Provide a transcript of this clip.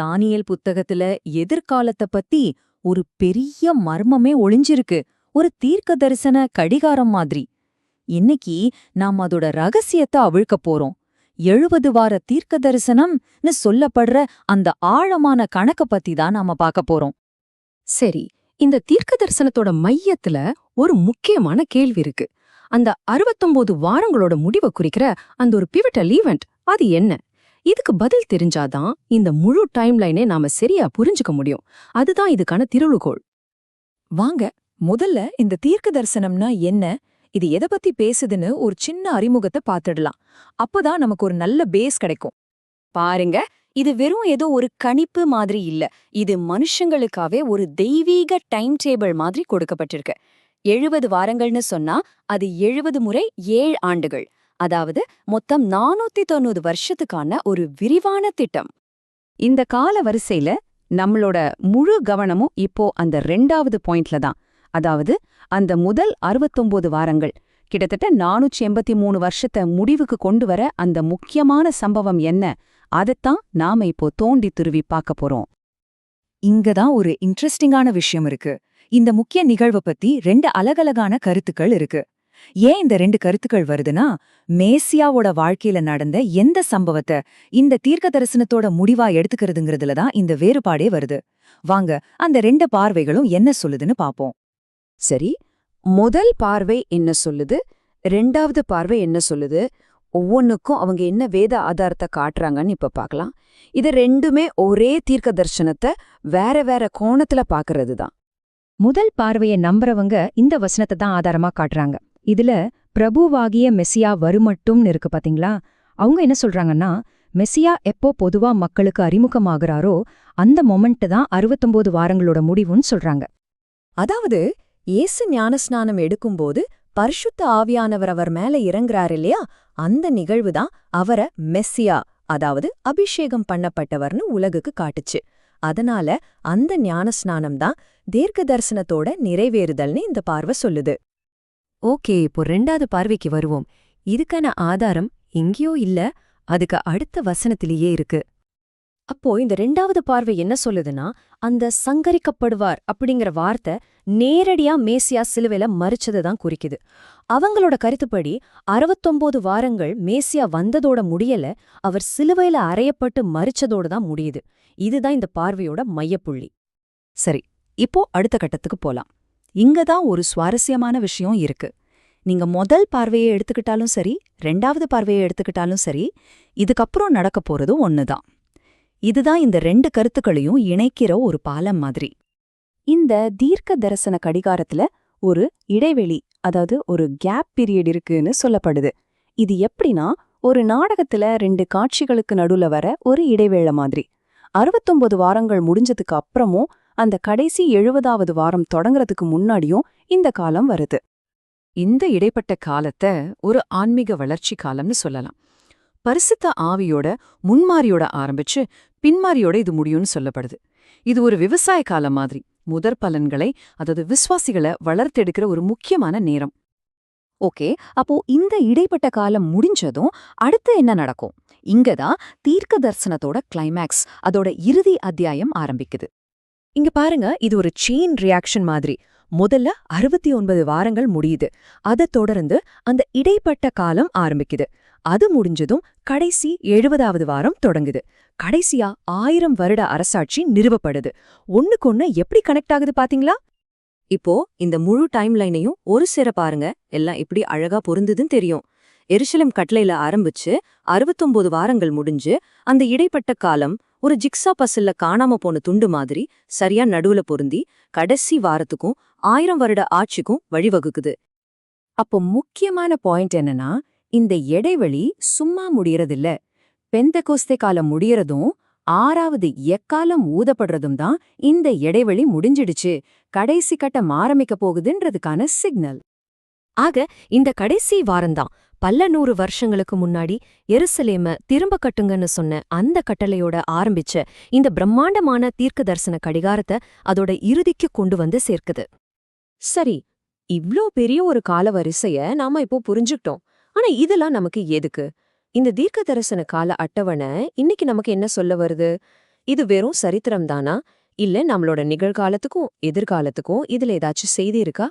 Daniel புத்தகத்துல எதிர்காலத்த பத்தி ஒரு பெரிய மர்மமே ஒளிஞ்சிருக்கு. ஒரு தீர்க்க தரிசன கடிகாரம் மாதிரி. இன்னைக்கு நாம் அதோட ரகசியத்தை அவிழ்க்கப் போறோம். எழுபது வார தீர்க்க தரிசனம்னு சொல்லப்படுற அந்த ஆழமான கணக்க பத்தி தான் நாம பார்க்க போறோம். சரி இந்த தீர்க்க தரிசனத்தோட மையத்துல ஒரு முக்கியமான கேள்வி இருக்கு. அந்த அறுபத்தொன்பது வாரங்களோட முடிவை குறிக்கிற அந்த ஒரு பிவிட்டல் ஈவெண்ட் அது என்ன? இதுக்கு பதில் தெரிஞ்சாதான் இந்த முழு டைம்லைனே நாம சரியா புரிஞ்சுக்க முடியும். அதுதான் இதுக்கான திருளுகோள் வாங்க முதல்ல இந்த தீர்க்க தரிசனம்னா என்ன? இது எதை பத்தி பேசுதுன்னு ஒரு சின்ன அறிமுகத்தை பார்த்துடலாம் அப்பதான் நமக்கு ஒரு நல்ல பேஸ் கிடைக்கும். பாருங்க இது வெறும் ஏதோ ஒரு கணிப்பு மாதிரி இல்ல. இது மனுஷங்களுக்காவே ஒரு தெய்வீக டைம் டேபிள் மாதிரி கொடுக்கப்பட்டிருக்கு. எழுபது வாரங்கள்னு சொன்னா அது எழுபது முறை ஏழு ஆண்டுகள். அதாவது மொத்தம் நானூத்தி தொண்ணூறு வருஷத்துக்கான ஒரு விரிவான திட்டம். இந்த கால வரிசையில நம்மளோட முழு கவனமும் இப்போ அந்த ரெண்டாவது பாயிண்ட்ல தான். அதாவது அந்த முதல் அறுபத்தொன்பது வாரங்கள் கிட்டத்தட்ட நானூற்றி எண்பத்தி மூணு வருஷத்தை முடிவுக்கு கொண்டு வர அந்த முக்கியமான சம்பவம் என்ன அதைத்தான் நாம இப்போ தோண்டி துருவி பார்க்க போறோம். இங்க தான் ஒரு இன்ட்ரெஸ்டிங்கான விஷயம் இருக்கு. இந்த முக்கிய நிகழ்வை பத்தி ரெண்டு அலகலகான கருத்துக்கள் இருக்கு. ஏன் இந்த ரெண்டு கருத்துக்கள் வருதுன்னா மேசியாவோட வாழ்க்கையில நடந்த எந்த சம்பவத்தை இந்த தீர்க்க தரிசனத்தோட முடிவா எடுத்துக்கிறதுங்கிறதுல தான் இந்த வேறுபாடே வருது. வாங்க அந்த ரெண்டு பார்வைகளும் என்ன சொல்லுதுன்னு பாப்போம். சரி முதல் பார்வை என்ன சொல்லுது? ரெண்டாவது பார்வை என்ன சொல்லுது? ஒவ்வொன்னுக்கும் அவங்க என்ன வேத ஆதாரத்தை காட்டுறாங்கன்னு இப்ப பார்க்கலாம் இது ரெண்டுமே ஒரே தீர்க்க தரிசனத்தை வேற வேற கோணத்துல பாக்குறது தான் முதல் பார்வையை நம்புறவங்க இந்த வசனத்தை தான் ஆதாரமா காட்டுறாங்க. இதுல பிரபுவாகிய மெஸ்ஸியா வருமட்டும்னு இருக்கு பாத்தீங்களா? அவங்க என்ன சொல்றாங்கன்னா மெஸ்ஸியா எப்போ பொதுவா மக்களுக்கு அறிமுகமாகறாரோ அந்த மொமெண்ட் தான் அறுபத்தொன்பது வாரங்களோட முடிவுன்னு சொல்றாங்க. அதாவது இயேசு ஞானஸ்நானம் எடுக்கும்போது பரிசுத்த ஆவியானவர் அவர் மேல இறங்குறார் இல்லையா? அந்த நிகழ்வு தான் அவரை மெஸ்ஸியா அதாவது அபிஷேகம் பண்ணப்பட்டவர்னு உலகுக்கு காட்டுச்சு. அதனால அந்த ஞானஸ்நானம் தான் தீர்க்க தரிசனத்தோட நிறைவேறுதல்னு இந்த பார்வை சொல்லுது. ஓகே இப்போ ரெண்டாவது பார்வைக்கு வருவோம். இதுக்கான ஆதாரம் எங்கேயோ இல்ல அதுக்கு அடுத்த வசனத்திலேயே இருக்கு. அப்போ இந்த ரெண்டாவது பார்வை என்ன சொல்லுதுன்னா அந்த சங்கரிக்கப்படுவார் அப்படிங்கிற வார்த்தை நேரடியா மேசியா சிலுவையில மறிச்சதை தான் குறிக்குது. அவங்களோட கருத்துப்படி அறுபத்தொம்போது வாரங்கள் மேசியா வந்ததோட முடியல அவர் சிலுவையில அறையப்பட்டு மறிச்சதோட தான் முடியுது. இதுதான் இந்த பார்வையோட மையப்புள்ளி. சரி இப்போ அடுத்த கட்டத்துக்கு போலாம். இங்க தான் ஒரு சுவாரஸ்யமான விஷயம் இருக்கு. நீங்க முதல் பார்வையை எடுத்துக்கிட்டாலும் சரி ரெண்டாவது பார்வையை எடுத்துக்கிட்டாலும் சரி இதுக்கப்புறம் நடக்க போறதும் ஒண்ணுதான். இதுதான் இந்த ரெண்டு கருத்துக்களையும் இணைக்கிற ஒரு பாலம் மாதிரி. இந்த தீர்க்க தரிசன கடிகாரத்துல ஒரு இடைவெளி அதாவது ஒரு கேப் பீரியட் இருக்குன்னு சொல்லப்படுது. இது எப்படின்னா ஒரு நாடகத்துல ரெண்டு காட்சிகளுக்கு நடுவுல வர ஒரு இடைவேளை மாதிரி. அறுபத்தொன்பது வாரங்கள் முடிஞ்சதுக்கு அப்புறமும் அந்த கடைசி எழுபதாவது வாரம் தொடங்கறதுக்கு முன்னாடியும் இந்த காலம் வருது. இந்த இடைப்பட்ட காலத்தை ஒரு ஆன்மீக வளர்ச்சி காலம்னு சொல்லலாம். பரிசுத்த ஆவியோட முன்மாரியோட ஆரம்பிச்சு பின்மாரியோட இது முடியும்னு சொல்லப்படுது. இது ஒரு விவசாய காலம் மாதிரி. முதற் பலன்களை அதாவது விசுவாசிகளை வளர்த்தெடுக்கிற ஒரு முக்கியமான நேரம். ஓகே அப்போ இந்த இடைப்பட்ட காலம் முடிஞ்சதும் அடுத்து என்ன நடக்கும்? இங்கதான் தீர்க்க தரிசனத்தோட கிளைமேக்ஸ் அதோட இறுதி அத்தியாயம் ஆரம்பிக்குது. இங்க பாருங்க இது ஒரு செயின் ரியாக்ஷன் மாதிரி. முதல்ல அறுபத்தி ஒன்பது வாரங்கள் முடியுது. அதை தொடர்ந்து அந்த இடைப்பட்ட காலம் ஆரம்பிக்குது. அது முடிஞ்சதும் கடைசி எழுபதாவது வாரம் தொடங்குது. கடைசியா ஆயிரம் வருட அரசாட்சி நிறுவப்படுது. ஒண்ணுக்கொன்னு எப்படி கனெக்ட் ஆகுது பாத்தீங்களா? இப்போ இந்த முழு டைம் லைனையும் ஒரு சேர பாருங்க. எல்லாம் எப்படி அழகா பொருந்துதுன்னு தெரியும். எருசலேம் கட்டளையில ஆரம்பிச்சு அறுபத்தொன்பது வாரங்கள் முடிஞ்சு அந்த இடைப்பட்ட காலம் ஒரு ஜிக்ஸா பசில்ல காணாம போன துண்டு மாதிரி சரியா நடுவுல பொருந்தி கடைசி வாரத்துக்கும் ஆயிரம் வருட ஆட்சிக்கும் வழிவகுக்குது. அப்போ முக்கியமான பாயிண்ட் என்னன்னா இந்த இடைவெளி சும்மா முடியறதில்ல. பெந்தகோஸ்தே காலம் முடியறதும் ஆறாவது எக்காலம் ஊதப்படுறதும் தான் இந்த இடைவெளி முடிஞ்சிடுச்சு. கடைசி கட்டம் ஆரம்பிக்க போகுதுன்றதுக்கான சிக்னல். ஆக இந்த கடைசி வாரம்தான். பல்ல நூறு வருஷங்களுக்கு முன்னாடி எருசலேம திரும்ப கட்டுங்கன்னு சொன்ன அந்த கட்டளையோட ஆரம்பிச்ச இந்த பிரம்மாண்டமான தீர்க்க தரிசன கடிகாரத்தை அதோட இறுதிக்கு கொண்டு வந்து சேர்க்குது. சரி இவ்ளோ பெரிய ஒரு கால வரிசைய நாம இப்போ புரிஞ்சுக்கிட்டோம். ஆனா இதெல்லாம் நமக்கு எதுக்கு? இந்த தீர்க்க தரிசன கால அட்டவணை இன்னைக்கு நமக்கு என்ன சொல்ல வருது? இது வெறும் சரித்திரம் தானா? இல்ல நம்மளோட நிகழ்காலத்துக்கும் எதிர்காலத்துக்கும் இதுல ஏதாச்சும் செய்தி இருக்கா?